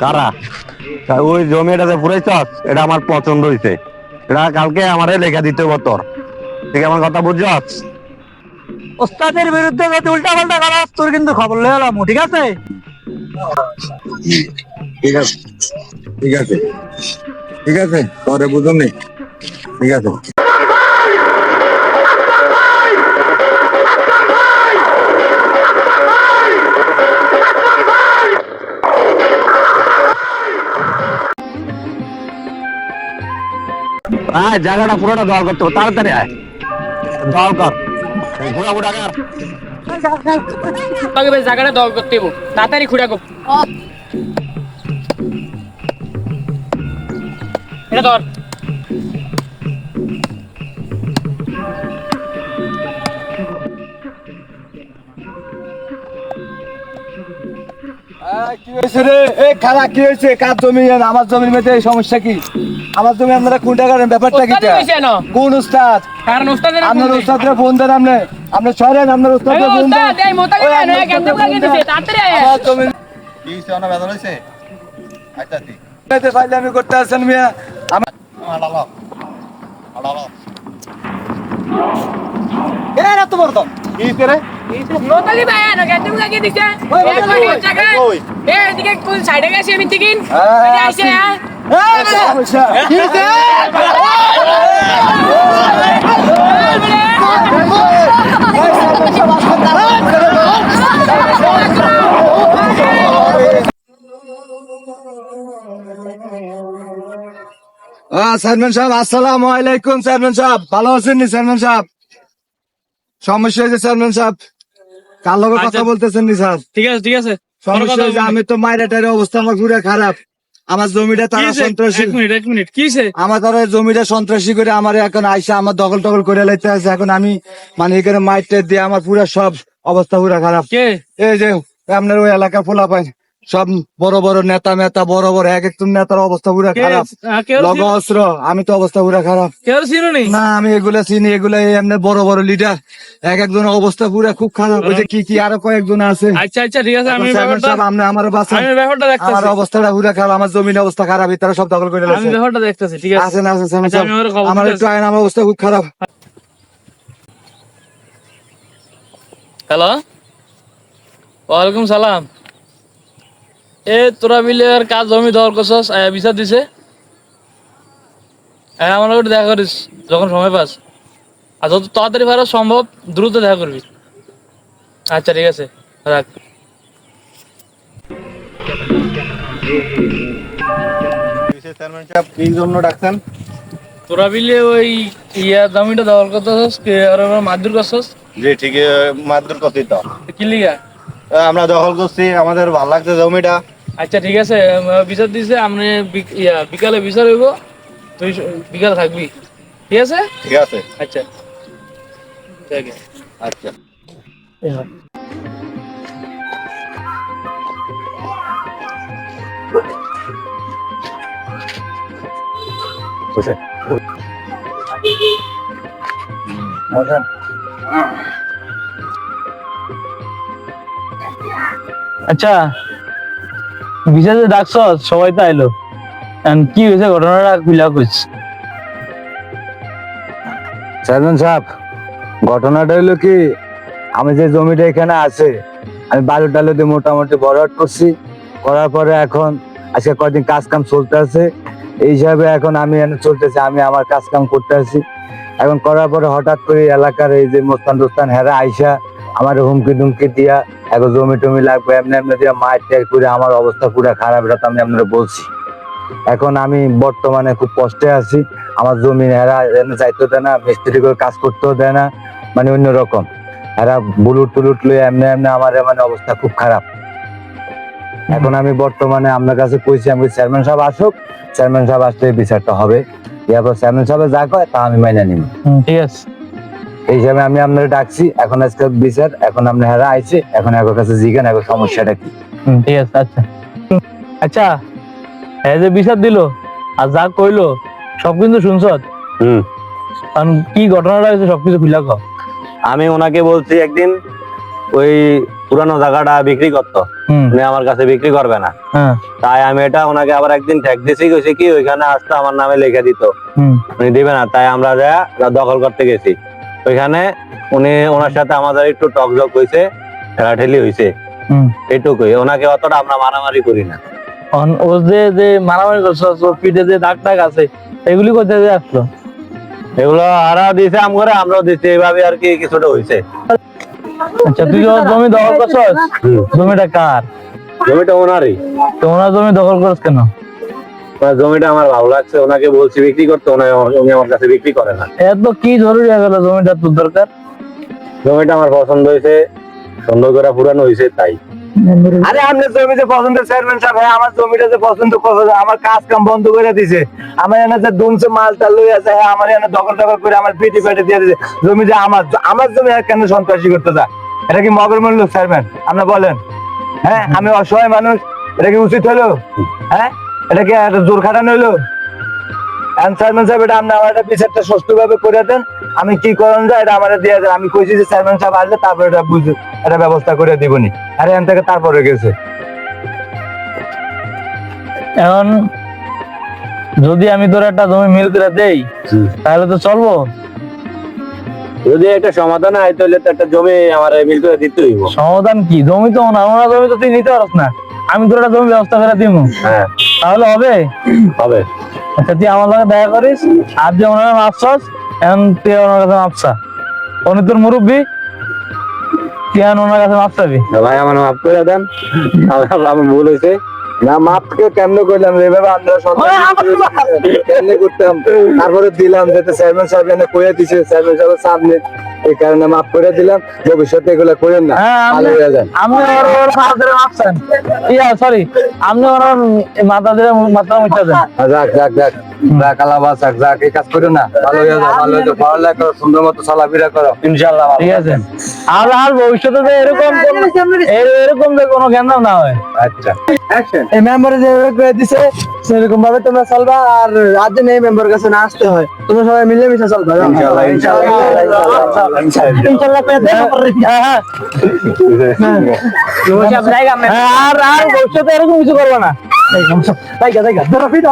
কারা? ওই জমিটা যে পুরাইছস এটা আমার পছন্দ হইছে। এটা কালকে আমারে লেখা দিতে হবে তোর। ঠিক আমার কথা বুঝছস ওস্তাদের বিরুদ্ধে যদি উল্টা পাল্টা করাস তোর কিন্তু খবর লয়ে এলাম ঠিক আছে? ঠিক আছে। ঠিক আছে। ঠিক আছে পরে বুঝুন ঠিক আছে। আয় জায়গাটা পুরোটা দল করতে হবে তাড়াতাড়ি আয়। দল কর। জায়গাটা দল করতে তাড়াতাড়ি খুঁড়া এটা ধর। কি হয়েছে রে? এ খালা কি হয়েছে? কার জমি? আমার জমির মধ্যে এই সমস্যা কি? আমার জমি আপনারা কোনটা করেন? ব্যাপারটা কি না। কোন উস্তাদ আপনার উস্তাদরে ফোন দেন আপনি। আপনি সরেন আপনার আচ্ছা মধ্যে ফাইলামি করতে আছেন মিয়া আমার আড়ালো আড়ালো এ এত বড় তো কি হইছে রে মোতা কি ভাই না কেমন লাগে দিছে ওই, এদিকে কোন সাইডে গেছি আমি ঠিকিন হ্যাঁ, এই আইছে হ্যাঁ চেয়ারম্যান সাহেব আসসালামু আলাইকুম চেয়ারম্যান সাহেব। ভালো আছেন নি চেয়ারম্যান সাহেব? সমস্যা হয়েছে চেয়ারম্যান সাহেব? কার লগে কথা বলতেছেন নি স্যার? ঠিক আছে ঠিক আছে। সমস্যা হয়েছে আমি তো মায়ের টাইরের অবস্থা আমার ঘুরে খারাপ। আমার জমিটা তারা সন্ত্রাসী এক মিনিট এক মিনিট কি হইছে? আমার তারা জমিটা সন্ত্রাসী করে আমার এখন আইসা আমার দখল টকল করে লাইতে আছে। এখন আমি মানে এখানে মাইট দিয়ে আমার পুরো সব অবস্থা পুরা খারাপ। এই যে আপনার ওই এলাকা ফোলা পাই সব বড় বড় নেতা মেতা বড় বড় এক একজন নেতার অবস্থা পুরা খারাপ। লগ অস্ত্র আমি তো অবস্থা পুরা খারাপ। না? আমি এগুলা চিনি এগুলা এমনি বড় বড় লিডার এক একজনের অবস্থা পুরো খুব খারাপ। ওই যে কি কি আরও কয়েকজন আছে। আচ্ছা আচ্ছা ঠিক আছে আমি আপনি আমার ব্যাপারটা আমার অবস্থাটা পুরো খারাপ আমার জমির অবস্থা খারাপ তারা সব দখল করে আমি ব্যাপারটা দেখতেছি ঠিক আছে। আছেন চেয়ারম্যান আচ্ছা, আমার একটু আইন আমার অবস্থা খুব খারাপ। হ্যালো। ওয়ালাইকুম সালাম। এ তোরা মিলে আর কাজ জমি দর করছস বিচার দিছে। আমার লোক দেখা করিস যখন সময় পাস। আর যত তাড়াতাড়ি পারো সম্ভব দ্রুত দেখা করবি। আচ্ছা ঠিক আছে রাখ। কি জন্য ডাকছেন তোরা মিলে ওই ইয়া জমিটা দখল করতেছস আর ওরা মারধর করছস। জি ঠিক মাদুর কথি তো। কি লিগা? আমরা দখল করছি আমাদের ভালো লাগছে জমিটা। আচ্ছা ঠিক আছে উম, বিচার দিছে আপনি বিক- ইয়া বিকালে বিচার হইব তুই স- বিকালে থাকবি। ঠিক আছে? ঠিক আছে। আচ্ছা। ঠিক আছে আচ্ছা আচ্ছা। বিশেষ ডাকছ, সবাই তো আইলো। কি হয়েছে, ঘটনাটা খুলা কইস সাহেব, ঘটনাটা হলো কি, আমি যে জমিটা এখানে আছে, আমি বালু টালু দিয়ে মোটামুটি বড় করছি করার পরে এখন আজকে কদিন কাজ কাম চলতে আছে এই হিসাবে এখন আমি চলতেছি, আমি আমার কাজ কাম করতে আছি এখন করার পরে হঠাৎ করে এলাকার এই যে মোস্তান দোস্তান হেরা আইসা আমার হুমকি দুমকি দিয়া এখন জমি টমি লাগবে, এমনি এমনি দিয়া মার টের করে আমার অবস্থা পুরো খারাপ, এটা তো আমি আপনারা বলছি। এখন আমি বর্তমানে খুব কষ্টে আছি, আমার জমি এনে যাইতে দেয় না, মিস্ত্রি করে কাজ করতেও দেয় না মানে অন্যরকম এরা বুলুট টুলুট লয়ে এমনি এমনি আমার মানে অবস্থা খুব খারাপ। এখন আমি বর্তমানে আপনার কাছে কইছি, আমি চেয়ারম্যান সাহেব আসুক, চেয়ারম্যান সাহেব আসলে বিচারটা হবে। এরপর চেয়ারম্যান সাহেব যা কয় তা আমি মাইনে নিব। ঠিক আছে। এই হিসাবে আমি আপনার ডাকছি এখন আজকে বিচার এখন আপনি হেরা আইছে এখন এগোর কাছে জিজ্ঞান এগো সমস্যাটা কি? ঠিক আছে আচ্ছা। আচ্ছা হ্যাঁ যে বিচার দিল আর যা কইলো সব কিন্তু শুনছ? হুম। কারণ কি ঘটনাটা হয়েছে সবকিছু খুলে কও। আমি ওনাকে বলছি একদিন ওই পুরানো জায়গাটা বিক্রি করতো। উনি আমার কাছে বিক্রি করবে না। হ্যাঁ। তাই আমি এটা ওনাকে আবার একদিন ট্যাগ দিয়েছি কইছে কি ওইখানে আসতো আমার নামে লিখে দিত। হুম। উনি দিবে না তাই আমরা যা দখল করতে গেছি। ওইখানে উনি ওনার সাথে আমাদের একটু টক জক হয়েছে ঠেলাঠেলি হয়েছে। হুম। এইটুকুই ওনাকে অতটা আমরা মারামারি করি না। ও যে যে মারামারি করছ পিঠে যে দাগ টাগ আছে এগুলি কোথায় যে আসলো? এগুলো আরাও দিয়েছে আম করে আমরাও দিচ্ছি এইভাবে আর কি কিছুটা হয়েছে। আচ্ছা তুই জমি দখল করছস? জমিটা কার? জমিটা ওনারই। তো ওনার জমি দখল করছ কেন? জমিটা আমার ভালো লাগছে ওনাকে বলছি বিক্রি করতে উনি আমার কাছে বিক্রি করে না। এত কি জরুরি হয়ে গেল জমিটা তোর দরকার? জমিটা আমার পছন্দ হয়েছে সুন্দর করে পুরানো হয়েছে তাই। আরে আপনার জমি যে পছন্দ চেয়ারম্যান সাহেব আমার জমিটা যে পছন্দ আমার কাজ কাম বন্ধ করে দিছে। আমার এনে যে দুমছে মালটা লই আছে হ্যাঁ আমার এনে দখল দখল করে আমার পিটি পেটে দিয়ে দিছে। জমি যে আমার আমার জমি কেন সন্ত্রাসী করতে যা এটা কি মগর মূল্য চেয়ারম্যান আপনি বলেন। হ্যাঁ আমি অসহায় মানুষ এটা কি উচিত হলো? হ্যাঁ? এটা কি একটা জোর খাটানো হলো চেয়ারম্যান সাহেব এটা আপনি আমার একটা বিচারটা সুষ্ঠুভাবে করে দেন। আমি কি করেন যায় এটা আমার দিয়ে দেন। আমি কইছি যে চেয়ারম্যান সাহেব আসলে তারপরে এটা বুঝে এটা ব্যবস্থা করে দিবনি। আরে এখান থেকে তারপরে গেছে। এখন যদি আমি তোর একটা জমি মিল করে দেই তাহলে তো চলবো। যদি একটা সমাধান হয় তাহলে তো একটা জমি আমার মিল করে দিতে হইব। সমাধান কি? জমি তো না ওনার জমি তো তুই নিতে পারস না। আমি তোর একটা জমি ব্যবস্থা করে দিব হ্যাঁ। তাহলে হবে? হবে। আচ্ছা তুই আমার লগে দেখা করিস আর যে ওনার মাপছস এখন তুই ওনার কাছে মাপসা উনি তোর মুরব্বী তুই এখন ওনার কাছে ভাই আমার মাফ করে দেন। আমার ভুল হয়েছে। না মাপকে কেমনে করলাম বাবা আমরা কেমনে করতাম? তারপরে দিলাম যাতে চেয়ারম্যান সাহেব এনে কইয়া দিছে চেয়ারম্যান সাহেবের সামনে। এই কারণে মাফ করে দিলাম ভবিষ্যতে এগুলো করেন না। হ্যাঁ ভালো আপনি হয়ে যান। আপনি ওর ওর মাথা ধরে ইয়া সরি আপনি ওর মাথা ধরে মাথা মুছে দেন। যাক যাক যাক। যাক যাক আলাবা যাক যাক এই কাজ করো না ভালো হয়ে যাও ভালো হয়ে যাও। পড়ালেখা করো সুন্দর মতো চলাফেরা করো ইনশাল্লাহ ঠিক আছে। আর আর ভবিষ্যতে যে এরকম কোনো- এরকম যে কোনো জ্ঞান না হয়। আচ্ছা। এই মেম্বারে যে করে দিছে সেরকম ভাবে তোমরা চলবা আর রাত দিন মেম্বার কাছে না আসতে হয়। তোমরা সবাই মিলে মিশে চলবা ইনশাল্লাহ ইনশাল্লাহ ইনশাল্লাহ ইনশাল্লাহ ইনশাল্লাহ করে দেন হ্যাঁ, হ্যাঁ। হ্যাঁ, আর আর ভবিষ্যতে এরকম কিছু করব না। ফিট